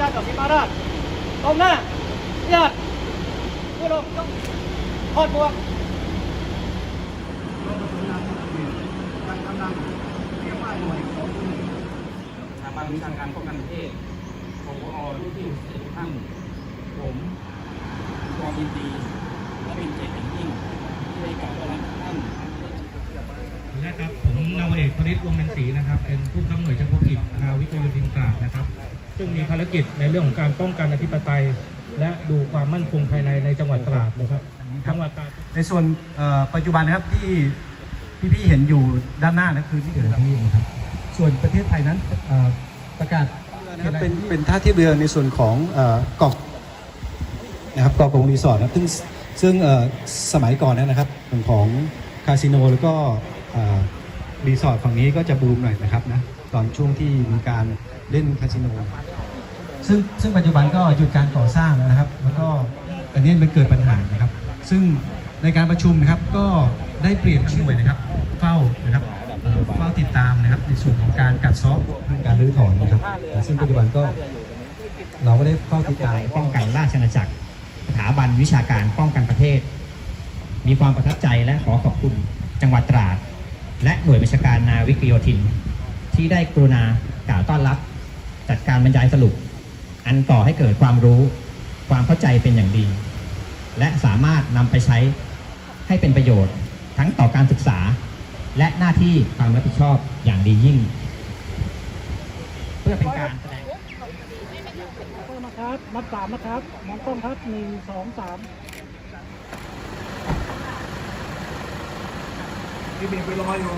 ราชตรงหน้าญาติผู้ลงต้องทอดบวกสถาบันวิชาการป้องกันประเทศปปอที่ที่ทุกท่านผมความยินดีและเป็นเกียรติอย่างยิ่งที่ได้กล่าวต้อนรับท่านนะครับผมนาวาเอกพริศวงศ์นันศรีนะครับ เป็นผู้กำหน่วยเฉพาะกิจนาวิกโยธินตราดนะครับ ซึ่งมีภารกิจในเรื่องของการป้องกันอธิปไตย และดูความมั่นคงภายในในจังหวัดตราดนะครับจังหวัดตราดในส่วนเอ่อปัจจุบันนะครับที่พี่ๆเห็นอยู่ด้านหน้านะคือที่เกิดที่นะครับส่วนประเทศไทยนั้นเอ่อประกาศนะครับเป็นเป็นท่าเทียบเรือในส่วนของเอ่อเกาะนะครับเกาะกงรีสอร์ทนะครับซึ่งซึ่งเอ่อสมัยก่อนเนยนะครับของของคาสิโนแล้วก็เอ่อ รีสอร์ทฝั่งนี้ก็จะบูมหน่อยนะครับนะตอนช่วงที่มีการเล่นคาสิโน ซึ่งซึ่งปัจจุบันก็หยุดการก่อสร้างแล้วนะครับ แล้วก็อันนี้มันเกิดปัญหานะครับ ซึ่งในการประชุมนะครับก็ได้เปลี่ยนชื่อนะครับ เฝ้านะครับเอ่อเฝ้าติดตามนะครับในส่วนของการกัดเซาะเรื่องการรื้อถอนนะครับ ซึ่งปัจจุบันก็เราก็ได้เฝ้าติดตามป้องกันราชอาณาจักรสถาบันวิชาการป้องกันประเทศ มีความประทับใจและขอขอบคุณจังหวัดตราด และหน่วยบัญชาการนาวิกโยธิน ที่ได้กรุณากล่าวต้อนรับ จัดการบรรยายสรุป อันก่อให้เกิดความรู้ ความเข้าใจเป็นอย่างดี และสามารถนำไปใช้ให้เป็นประโยชน์ ทั้งต่อการศึกษา และหน้าที่ความรับผิดชอบอย่างดียิ่ง เพื่อเป็นการแสดงครับนับสามนะครับมองกล้องครับหนึ่งสองสาม ที่มีไปรออยู่